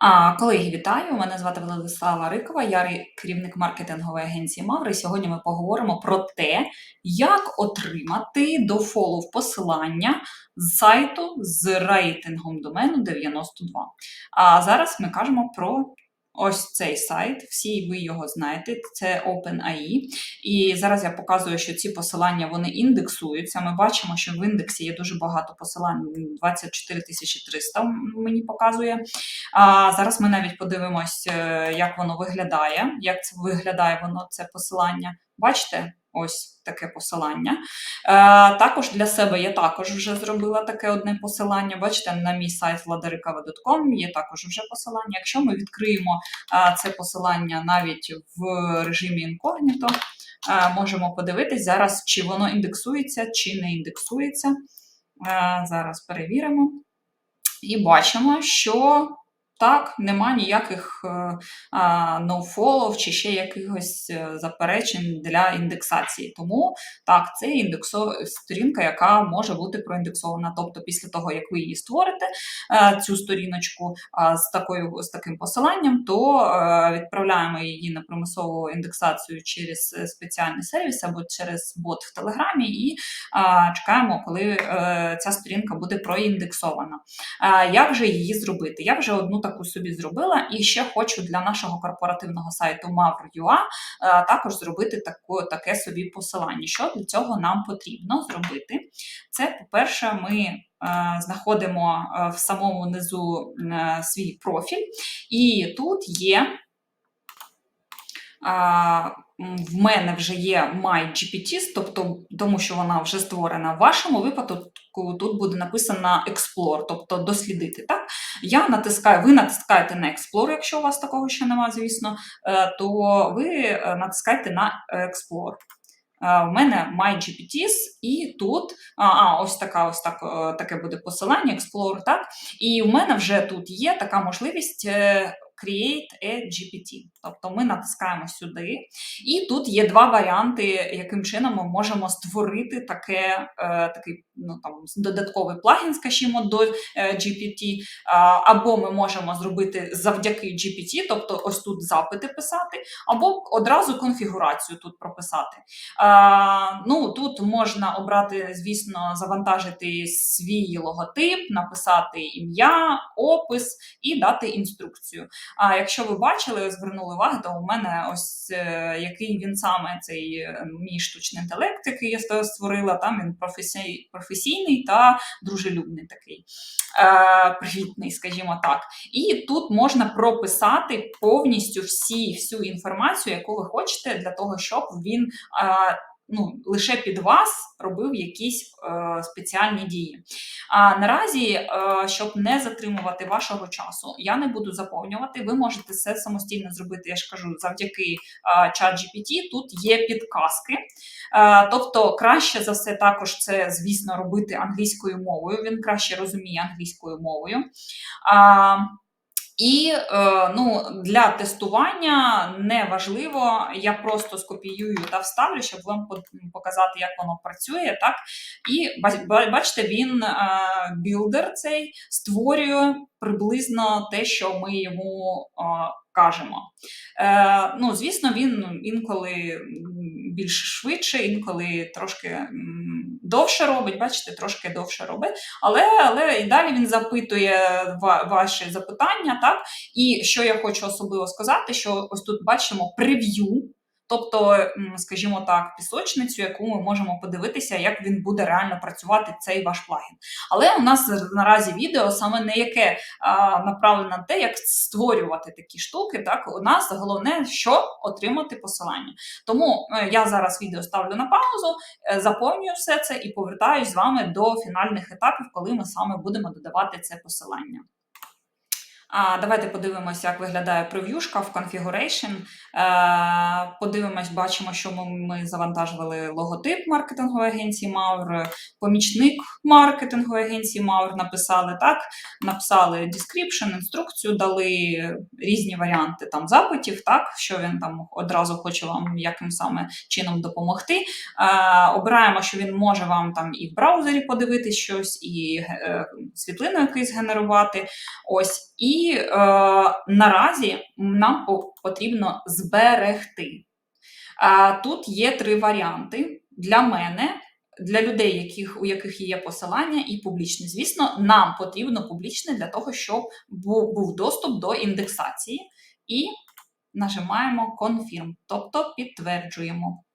А, колеги, вітаю! Мене звати Владислава Рикова, я керівник маркетингової агенції Маври. Сьогодні ми поговоримо про те, як отримати до фолов посилання з сайту з рейтингом домену 92. А зараз ми кажемо про ось цей сайт. Всі ви його знаєте, це OpenAI. І зараз я показую, що ці посилання вони індексуються. Ми бачимо, що в індексі є дуже багато посилань, 24 300 мені показує. А зараз ми навіть подивимось, е, як воно виглядає, як це виглядає воно це посилання. Бачите? Ось таке посилання. Е, також для себе я також вже зробила таке одне посилання. Бачите, на мій сайт vladarikava.com є також вже посилання. Якщо ми відкриємо е, це посилання навіть в режимі інкогніто, е, можемо подивитись зараз, чи воно індексується, чи не індексується. Е, зараз перевіримо. І бачимо, що так, нема ніяких е, ноуфолов чи ще якихось е, заперечень для індексації. Тому так, це індексо... сторінка, яка може бути проіндексована. Тобто, після того, як ви її створите, е, цю сторіночку з такою з таким посиланням, то відправляємо її на примусову індексацію через спеціальний сервіс або через бот в Телеграмі, і чекаємо, коли ця сторінка буде проіндексована. Як же її зробити? Я вже одну таку собі зробила, і ще хочу для нашого корпоративного сайту Mavr.ua е, також зробити таку, таке собі посилання. Що для цього нам потрібно зробити? Це, по-перше, ми е, знаходимо е, в самому низу свій профіль, і тут є. В мене вже є MyGPT, тобто тому що вона вже створена. В вашому випадку тут буде написано Explore, тобто дослідити. Так? Я натискаю, ви натискаєте на Explore, якщо у вас такого ще немає, звісно, е, то ви е, натискаєте на Explore. Е, У мене MyGPTs, і тут а, ось така, ось так, е, таке буде посилання, Explore, так? І у мене вже тут є така можливість е, Create a GPT. Тобто ми натискаємо сюди, і тут є два варіанти, яким чином ми можемо створити таке, е, такий ну, там, додатковий плагін, скажімо, до е, GPT, або ми можемо зробити завдяки GPT, тобто ось тут запити писати, або одразу конфігурацію тут прописати. Ну, Тут можна обрати, звісно, завантажити свій логотип, написати ім'я, опис і дати інструкцію. А якщо ви бачили, звернули увагу, то у мене ось е, який він саме цей е, мій штучний інтелект, який я створила, там він професій, професійний та дружелюбний такий, е, привітний, скажімо так. І тут можна прописати повністю всі, всю інформацію, яку ви хочете, для того, щоб він. Е, Ну, лише під вас робив якісь е, спеціальні дії. А наразі, е, щоб не затримувати вашого часу, я не буду заповнювати. Ви можете це самостійно зробити. Я ж кажу, завдяки е, ChatGPT тут є підказки. Е, тобто, краще за все, також це, звісно, робити англійською мовою. Він краще розуміє англійською мовою. А, і е, ну, для тестування не важливо, я просто скопіюю та вставлю, щоб вам показати, як воно працює. Так? І ба- ба- бачите, він е, білдер цей створює приблизно те, що ми йому е, кажемо. Ну, звісно, він інколи більш швидше, інколи трошки довше робить, бачите, трошки довше робить. Але, але і далі він запитує ва- ваші запитання, так? І що я хочу особливо сказати, що ось тут бачимо прев'ю, тобто, скажімо так, пісочницю, яку ми можемо подивитися, як він буде реально працювати цей ваш плагін. Але у нас наразі відео саме не яке а, направлене на те, як створювати такі штуки. Так, у нас головне, що отримати посилання. Тому е, я зараз відео ставлю на паузу, е, заповнюю все це і повертаюсь з вами до фінальних етапів, коли ми саме будемо додавати це посилання. А, давайте подивимося, як виглядає прев'юшка в Configuration. Е, подивимось, бачимо, що ми, завантажували логотип маркетингової агенції Mauer, помічник маркетингової агенції Mauer написали так, написали description, інструкцію, дали різні варіанти там запитів, так, що він там одразу хоче вам яким саме чином допомогти. Е, обираємо, що він може вам там і в браузері подивитись щось, і е, світлину якусь генерувати. Ось. І е, наразі нам потрібно зберегти. А, Тут є три варіанти для мене, для людей, яких, у яких є посилання, і публічне. Звісно, нам потрібно публічне для того, щоб був, був доступ до індексації. І нажимаємо Confirm, тобто підтверджуємо.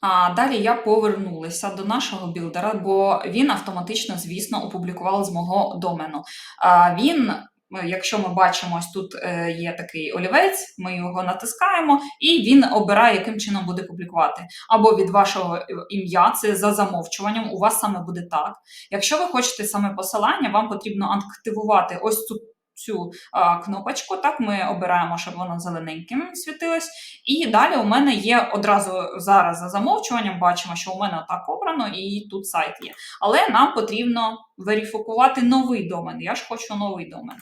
А далі я повернулася до нашого білдера, бо він автоматично, звісно, опублікував з мого домену. А він, е, якщо ми бачимо, ось тут е, є такий олівець, ми його натискаємо, і він обирає, яким чином буде публікувати. Або від вашого е, ім'я, це за замовчуванням, у вас саме буде так. Якщо ви хочете саме посилання, вам потрібно активувати ось цю. Цю а, кнопочку, так ми обираємо, щоб воно зелененьким світилось. І далі у мене є одразу зараз за замовчуванням, бачимо, що у мене так обрано, і тут сайт є. Але нам потрібно верифікувати новий домен. Я ж хочу новий домен.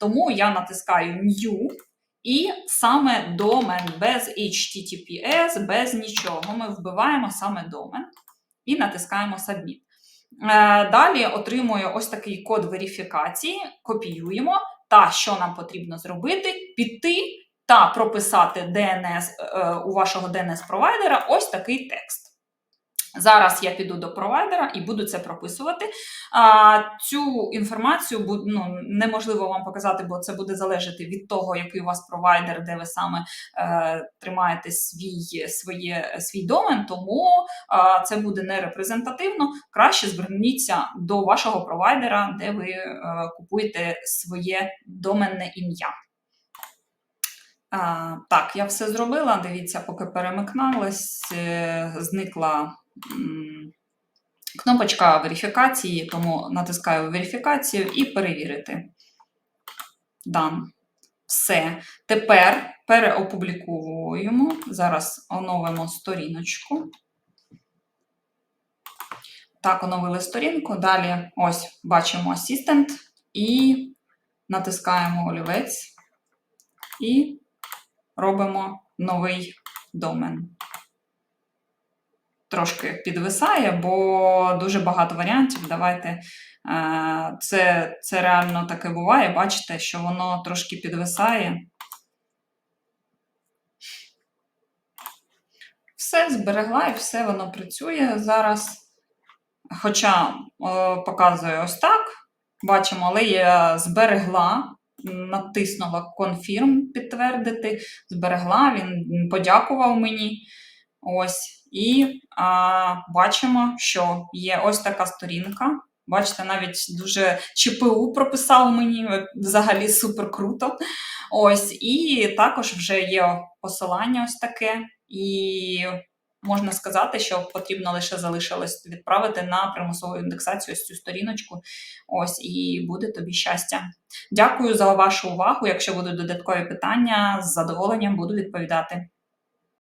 Тому я натискаю New. І саме домен без HTTPS, без нічого. Ми вбиваємо саме домен і натискаємо Submit. Е, Далі отримує ось такий код верифікації, копіюємо. Та що нам потрібно зробити? Піти та прописати DNS е, у вашого DNS-провайдера ось такий текст. Зараз я піду до провайдера і буду це прописувати. А, Цю інформацію ну, неможливо вам показати, бо це буде залежати від того, який у вас провайдер, де ви саме е, тримаєте свій, своє, свій домен, тому а, це буде не репрезентативно. Краще зверніться до вашого провайдера, де ви е, купуєте своє доменне ім'я. А, так, я все зробила. Дивіться, поки перемикналась, е, зникла кнопочка верифікації, тому натискаю верифікацію і перевірити. Done. Все. Тепер переопубліковуємо. Зараз оновимо сторіночку. Так, оновили сторінку. Далі ось бачимо Assistant і натискаємо олівець і робимо новий домен. Tрошки підвисає, бо дуже багато варіантів. Давайте е, це, це реально таке буває. Бачите, що воно трошки підвисає. Все зберегла і все воно працює зараз. Хоча показує ось так, бачимо, але я зберегла, натиснула Confirm підтвердити, зберегла, він подякував мені. Ось. І а, бачимо, що є ось така сторінка. Бачите, навіть дуже ЧПУ прописав мені, е, взагалі супер круто. Ось, і також вже є посилання ось таке. І можна сказати, що потрібно лише залишилось відправити на примусову індексацію ось цю сторіночку. Ось, і буде тобі щастя. Дякую за вашу увагу. Якщо будуть додаткові питання, з задоволенням буду відповідати.